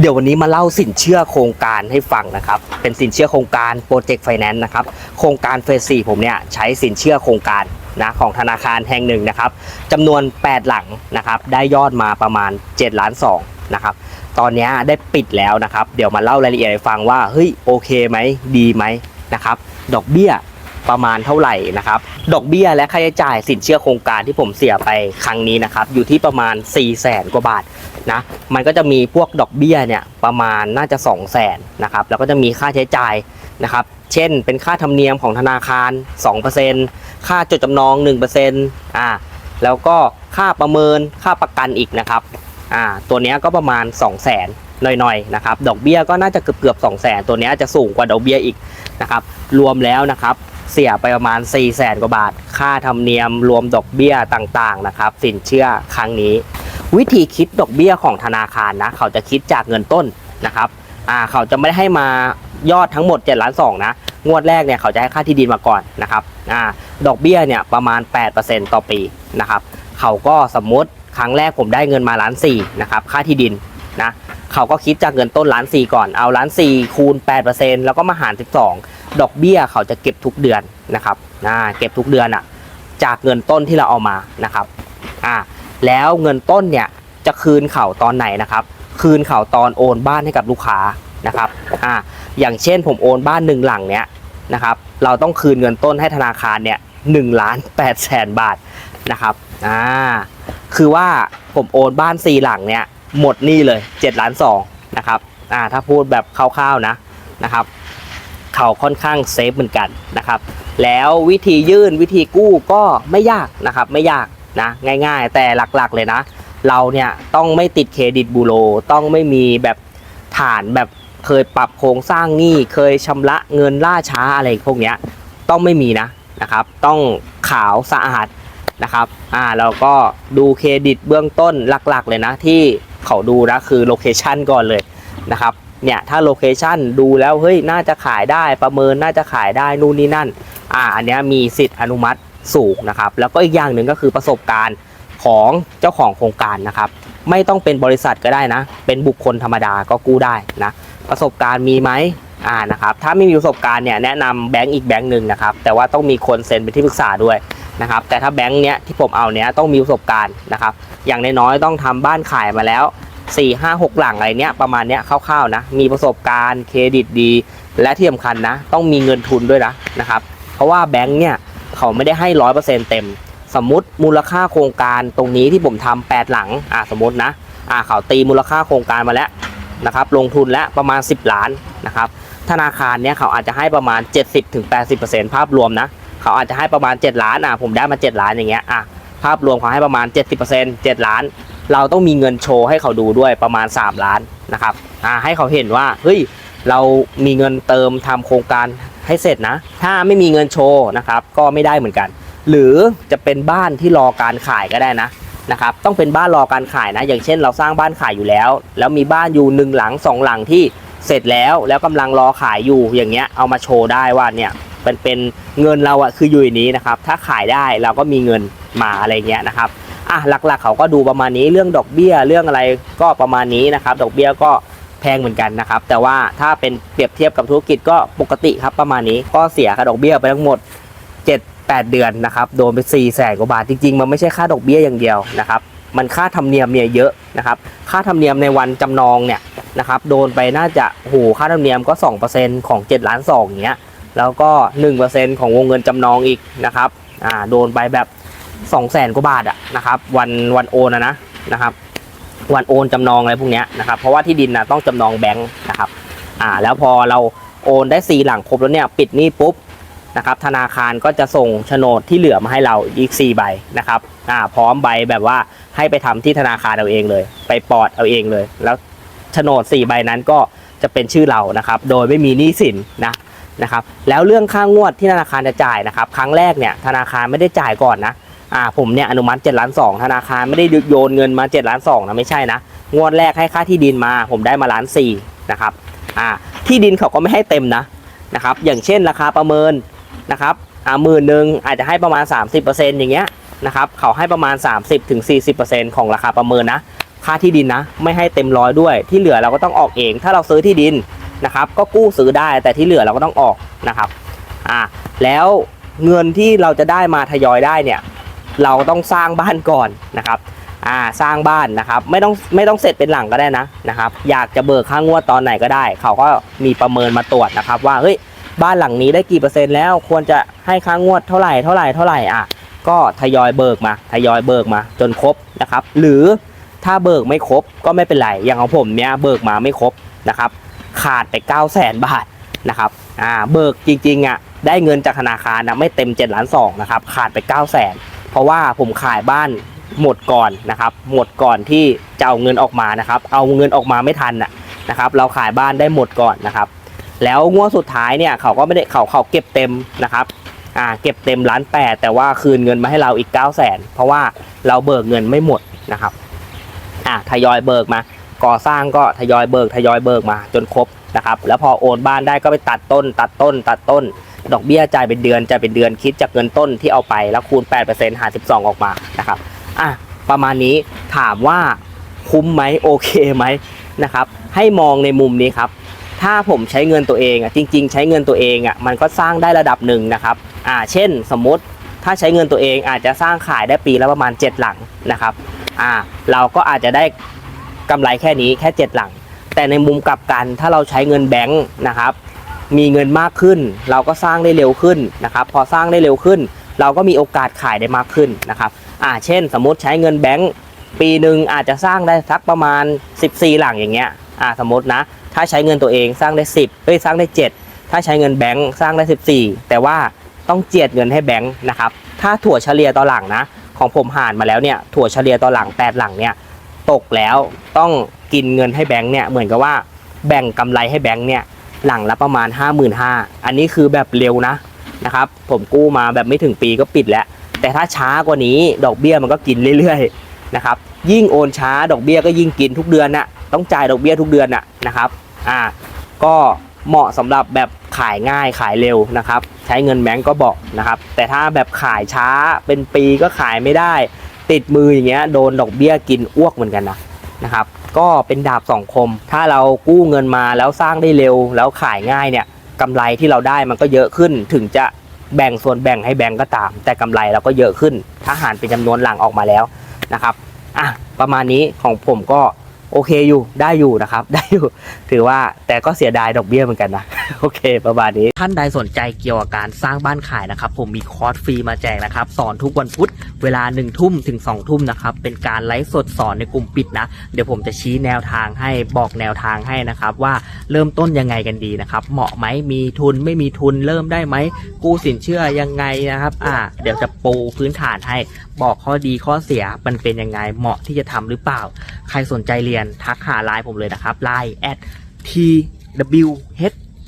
เดี๋ยววันนี้มาเล่าสินเชื่อโครงการให้ฟังนะครับ เป็นสินเชื่อโครงการโปรเจกต์ไฟแนนซ์นะครับ โครงการเฟสสี่ผมเนี่ยใช้สินเชื่อโครงการนะของธนาคารแห่งหนึ่งนะครับจำนวน 8 หลังนะครับ ได้ยอดมาประมาณ7ล้าน2นะครับ ตอนนี้ได้ปิดแล้วนะครับ เดี๋ยวมาเล่ารายละเอียดให้ฟังว่า เฮ้ยโอเคไหมดีไหมนะครับ ดอกเบี้ย ประมาณเท่าไหร่นะครับ ดอกเบี้ยและค่าใช้จ่ายสินเชื่อโครงการที่ผมเสียไปครั้งนี้นะครับ อยู่ที่ประมาณ 4 0 0แสนกว่าบาทนะ มันก็จะมีพวกดอกเบี้ยเนี่ยประมาณน่าจะ 2 0 0แสนนะครับ แล้วก็จะมีค่าใช้จ่ายนะครับ เช่น เป็นค่าธรรมเนียมของธนาคาร 2%ค่าจดจำนอง 1%อ่า แล้วก็ค่าประเมิน ค่าประกันอีกนะครับ อ่า ตัวเนี้ยก็ประมาณ 2 0 0แสนหน่อยๆนะครับ ดอกเบี้ยก็น่าจะเกือบเกือบ2 0 0แสนตัวเนี้ยจะสูงกว่าดอกเบี้ยอีกนะครับ รวมแล้วนะครับ เสียไปประมาณ 4 0 0แสนกว่าบาท ค่าธรรมเนียมรวมดอกเบี้ยต่างๆนะครับ สินเชื่อครั้งนี้ วิธีคิดดอกเบี้ยของธนาคารนะ เขาจะคิดจากเงินต้นนะครับอ่าเขาจะไม่ได้ให้มายอดทั้งหมด7ล้าน2นะ งวดแรกเนี่ยเขาจะให้ค่าที่ดินมาก่อนนะครับอ่าดอกเบี้ยเนี่ยประมาณ 8%ต่อปีนะครับ เขาก็สมมติครั้งแรกผมได้เงินมาล้านสี่นะครับ ค่าที่ดินนะ เขาก็คิดจากเงินต้นล้านสี่ก่อนเอาล้านสี่คูณ8%แล้วก็มาหาร 12 ดอกเบี้ยเขาจะเก็บทุกเดือนนะครับอ่าเก็บทุกเดือนอะจากเงินต้นที่เราเอามานะครับอ่าแล้วเงินต้นเนี่ยจะคืนเขาตอนไหนนะครับ คืนเขาตอนโอนบ้านให้กับลูกค้านะครับอ่าอย่างเช่นผมโอนบ้านหนึ่งหลังเนี้ยนะครับ เราต้องคืนเงินต้นให้ธนาคารเนี่ยหนึ่งล้านแปดแสนบาทนะครับอ่าคือว่าผมโอนบ้านสี่หลังเนี่ย หมดหนี้เลย7ล้าน2นะครับอ่าถ้าพูดแบบคร่าวๆนะนะครับเขาค่อนข้างเซฟเหมือนกันนะครับแล้ววิธียื่นวิธีกู้ก็ไม่ยากนะครับไม่ยากนะง่ายๆ แต่หลักๆเลยนะ เราเนี่ยต้องไม่ติดเครดิตบูโรต้องไม่มีแบบฐานแบบเคยปรับโครงสร้างหนี้เคยชำระเงินล่าช้าอะไรพวกเนี้ยต้องไม่มีนะนะครับ ต้องขาวสะอาดนะครับอ่าแล้วก็ดูเครดิตเบื้องต้นหลักๆเลยนะที่ เขาดูนะคือโลเคชันก่อนเลยนะครับเนี่ยถ้าโลเคชันดูแล้วเฮ้ยน่าจะขายได้ประเมินน่าจะขายได้นู่นนี่นั่นอ่าอันเนี้ยมีสิทธิ์อนุมัติสูงนะครับ แล้วก็อีกอย่างหนึ่งก็คือประสบการณ์ของเจ้าของโครงการนะครับ ไม่ต้องเป็นบริษัทก็ได้นะ เป็นบุคคลธรรมดาก็กู้ได้นะ ประสบการณ์มีไหม อ่านะครับถ้าไม่มีประสบการณ์เนี่ยแนะนำแบงก์อีกแบงก์หนึ่งนะครับแต่ว่าต้องมีคนเซ็นเป็นที่ปรึกษาด้วยนะครับแต่ถ้าแบงก์เนี้ยที่ผมเอาเนี้ยต้องมีประสบการณ์นะครับอย่างน้อยๆต้องทำบ้านขายมาแล้ว 4 5 6 หลังอะไรเนี้ยประมาณเนี้ยคร่าวๆนะมีประสบการณ์เครดิตดี และที่สำคัญนะต้องมีเงินทุนด้วยนะนะครับเพราะว่าแบงก์เนี่ยเขาไม่ได้ให้ร้อยเปอร์เซ็นต์เต็ม สมมติมูลค่าโครงการตรงนี้ที่ผมทำ8หลังอ่าสมมตินะอ่าเขาตีมูลค่าโครงการมาแล้วนะครับลงทุนแล้วประมาณ 10 ล้านนะครับ ธนาคารเนี่ยเขาอาจจะให้ประมาณ 70-80%ภาพรวมนะเขาอาจจะให้ประมาณ 7 ล้านอะผมได้มา 7 ล้านอย่างเงี้ยอะภาพรวมเขาให้ประมาณ 70% 7 ล้าน เราต้องมีเงินโชว์ให้เขาดูด้วยประมาณ 3 ล้านนะครับอ่าให้เขาเห็นว่าเฮ้ยเรามีเงินเติมทำโครงการให้เสร็จนะ ถ้าไม่มีเงินโชว์นะครับก็ไม่ได้เหมือนกัน หรือจะเป็นบ้านที่รอการขายก็ได้นะนะครับต้องเป็นบ้านรอการขายนะ อย่างเช่นเราสร้างบ้านขายอยู่แล้ว แล้วมีบ้านอยู่หนึ่งหลังสองหลังที่ เสร็จแล้วแล้วกำลังรอขายอยู่อย่างเงี้ยเอามาโชว์ได้ว่าเนี่ยเป็นเป็นเงินเราอะคืออยู่ในนี้นะครับ ถ้าขายได้เราก็มีเงินมาอะไรเงี้ยนะครับอะหลักๆ เขาก็ดูประมาณนี้เรื่องดอกเบี้ยเรื่องอะไรก็ประมาณนี้นะครับ ดอกเบี้ยก็แพงเหมือนกันนะครับ แต่ว่าถ้าเป็นเปรียบเทียบกับธุรกิจก็ปกติครับประมาณนี้ก็เสียค่าดอกเบี้ยไปทั้งหมด 7 8 เดือนนะครับโดนไป4ี่แสนกว่าบาทจริงๆ มันไม่ใช่ค่าดอกเบี้ยอย่างเดียวนะครับ มันค่าธรรมเนียมเนี่ยเยอะนะครับ ค่าธรรมเนียมในวันจำนองเนี่ย นะครับโดนไปน่าจะโหค่าธรรมเนียมก็ 2%ของ 7 ล้าน2อย่างเงี้ยแล้วก็ 1%ของวงเงินจำนองอีกนะครับอ่าโดนไปแบบ 2 0 0แสนกว่าบาทอะนะครับวันวันโอนอะนะนะครับวันโอนจำนองอะไรพวกเนี้ยนะครับเพราะว่าที่ดินนะต้องจำนองแบงค์นะครับอ่าแล้วพอเราโอนได้4หลังครบแล้วเนี่ยปิดหนี้ปุ๊บนะครับธนาคารก็จะส่งโฉนดที่เหลือมาให้เราอีก 4 ใบนะครับอ่าพร้อมใบแบบว่าให้ไปทำที่ธนาคารเอาเองเลย ไปปอดเอาเองเลย แล้ว โฉนด4ใบนั้นก็จะเป็นชื่อเรานะครับ โดยไม่มีหนี้สินนะนะครับ แล้วเรื่องค่างวดที่ธนาคารจะจ่ายนะครับ ครั้งแรกเนี่ยธนาคารไม่ได้จ่ายก่อนนะอ่าผมเนี่ยอนุมัติ7ล้าน2ธนาคารไม่ได้โยนเงินมา7ล้าน2นะไม่ใช่นะงวดแรกให้ค่าที่ดินมาผมได้มาล้าน4นะครับอ่าที่ดินเขาก็ไม่ให้เต็มนะนะครับ อย่างเช่นราคาประเมินนะครับอ่าหมื่นหนึ่งอาจจะให้ประมาณ 30%อย่างเงี้ยนะครับเขาให้ประมาณ 30-40%ของราคาประเมินนะ ค่าที่ดินนะ ไม่ให้เต็มร้อยด้วย ที่เหลือเราก็ต้องออกเอง ถ้าเราซื้อที่ดินนะครับ ก็กู้ซื้อได้แต่ที่เหลือเราก็ต้องออกนะครับอ่าแล้วเงินที่เราจะได้มาทยอยได้เนี่ยเราต้องสร้างบ้านก่อนนะครับอ่าสร้างบ้านนะครับ ไม่ต้องไม่ต้องเสร็จเป็นหลังก็ได้นะนะครับ อยากจะเบิกค่างวดตอนไหนก็ได้ เขาก็มีประเมินมาตรวจนะครับว่าเฮ้ยบ้านหลังนี้ได้กี่เปอร์เซ็นต์แล้วควรจะให้ค่างวดเท่าไหร่เท่าไหร่เท่าไหร่อะก็ทยอยเบิกมาทยอยเบิกมาจนครบนะครับ หรือ ถ้าเบิกไม่ครบก็ไม่เป็นไร อย่างของผมเนี้ยเบิกมาไม่ครบนะครับ ขาดไป9 0 0 0 0 0บาทนะครับอ่าเบิกจริงๆอะได้เงินจากธนาคารนะไม่เต็ม7ล้าน2นะครับขาดไป9 0 0 0 0 0เพราะว่าผมขายบ้านหมดก่อนนะครับ หมดก่อนที่จะเอาเงินออกมานะครับ เอาเงินออกมาไม่ทันน่ะนะครับ เราขายบ้านได้หมดก่อนนะครับ แล้วงวดสุดท้ายเนี่ยเขาก็ไม่ได้เขาเขาเก็บเต็มนะครับอ่าเก็บเต็มล้านแปดแต่ว่าคืนเงินมาให้เราอีก9 0 0แสนเพราะว่าเราเบิกเงินไม่หมดนะครับ อ่าทยอยเบิกมาก่อสร้างก็ทยอยเบิกทยอยเบิกมาจนครบนะครับแล้วพอโอนบ้านได้ก็ไปตัดต้น ตัดต้น ตัดต้น ดอกเบี้ยจ่ายเป็นเดือนจ่ายเป็นเดือนคิดจากเงินต้นที่เอาไปแล้วคูณ 8%หาร12 ออกมานะครับอะประมาณนี้ถามว่าคุ้มไหมโอเคไหมนะครับให้มองในมุมนี้ครับถ้าผมใช้เงินตัวเองอะจริง ๆ ใช้เงินตัวเองอะมันก็สร้างได้ระดับหนึ่งนะครับอ่าเช่นสมมติถ้าใช้เงินตัวเองอาจจะสร้างขายได้ปีละประมาณ 7 หลังนะครับ อ่าเราก็อาจจะได้กำไรแค่นี้แค่ 7 หลัง แต่ในมุมกลับกันถ้าเราใช้เงินแบงค์นะครับ มีเงินมากขึ้น เราก็สร้างได้เร็วขึ้นนะครับ พอสร้างได้เร็วขึ้น เราก็มีโอกาสขายได้มากขึ้นนะครับอ่าเช่น สมมติใช้เงินแบงค์ปีหนึ่งอาจจะสร้างได้สักประมาณ 14 หลังอย่างเงี้ยอ่าสมมตินะ ถ้าใช้เงินตัวเองสร้างได้ 10เอ้ยสร้างได้ 7 ถ้าใช้เงินแบงค์สร้างได้ 14 แต่ว่าต้องเจียดเงินให้แบงค์นะครับ ถ้าถั่วเฉลี่ยต่อหลังนะ ของผมห่ารมาแล้วเนี่ยถั่วเฉลี่ยต่อหลัง8หลังเนี่ยตกแล้วต้องกินเงินให้แบงค์เนี่ยเหมือนกับว่าแบ่งกำไรให้แบงค์เนี่ยหลังละประมาณ 55,000อันนี้คือแบบเร็วนะนะครับผมกู้มาแบบไม่ถึงปีก็ปิดแล้ว แต่ถ้าช้ากว่านี้ดอกเบี้ยมันก็กินเรื่อยๆนะครับยิ่งโอนช้าดอกเบี้ยก็ยิ่งกินทุกเดือนน่ะต้องจ่ายดอกเบี้ยทุกเดือนน่ะนะครับอ่าก็ เหมาะสำหรับแบบขายง่ายขายเร็วนะครับ ใช้เงินแบงก์ก็บอกนะครับ แต่ถ้าแบบขายช้าเป็นปีก็ขายไม่ได้ ติดมืออย่างเงี้ยโดนดอกเบี้ยกินอ้วกเหมือนกันนะนะครับ ก็เป็นดาบสองคม ถ้าเรากู้เงินมาแล้วสร้างได้เร็ว แล้วขายง่ายเนี่ยกำไรที่เราได้มันก็เยอะขึ้นถึงจะแบ่งส่วนแบ่งให้แบงก์ก็ตาม แต่กำไรเราก็เยอะขึ้น ถ้าหารเป็นจำนวนหลังออกมาแล้วนะครับอะประมาณนี้ของผมก็ โอเคอยู่ได้อยู่นะครับ ได้อยู่ ถือว่าแต่ก็เสียดายดอกเบี้ยเหมือนกันนะ โอเค ประมาณนี้ ท่านใดสนใจเกี่ยวกับการสร้างบ้านขายนะครับ ผมมีคอร์สฟรีมาแจกนะครับ สอนทุกวันพุธเวลา1นึ่ทุ่มถึง2องทุ่มนะครับ เป็นการไลฟ์สดสอนในกลุ่มปิดนะ เดี๋ยวผมจะชี้แนวทางให้บอกแนวทางให้นะครับ ว่าเริ่มต้นยังไงกันดีนะครับ เหมาะไหมมีทุนไม่มีทุนเริ่มได้ไหมกู้สินเชื่อยังไงนะครับ อ่า เดี๋ยวจะปูพื้นฐานให้บอกข้อดีข้อเสียมันเป็นยังไงเหมาะที่จะทำหรือเปล่า ใครสนใจเรียนทักหาไลน์ผมเลยนะครับไลน์ twh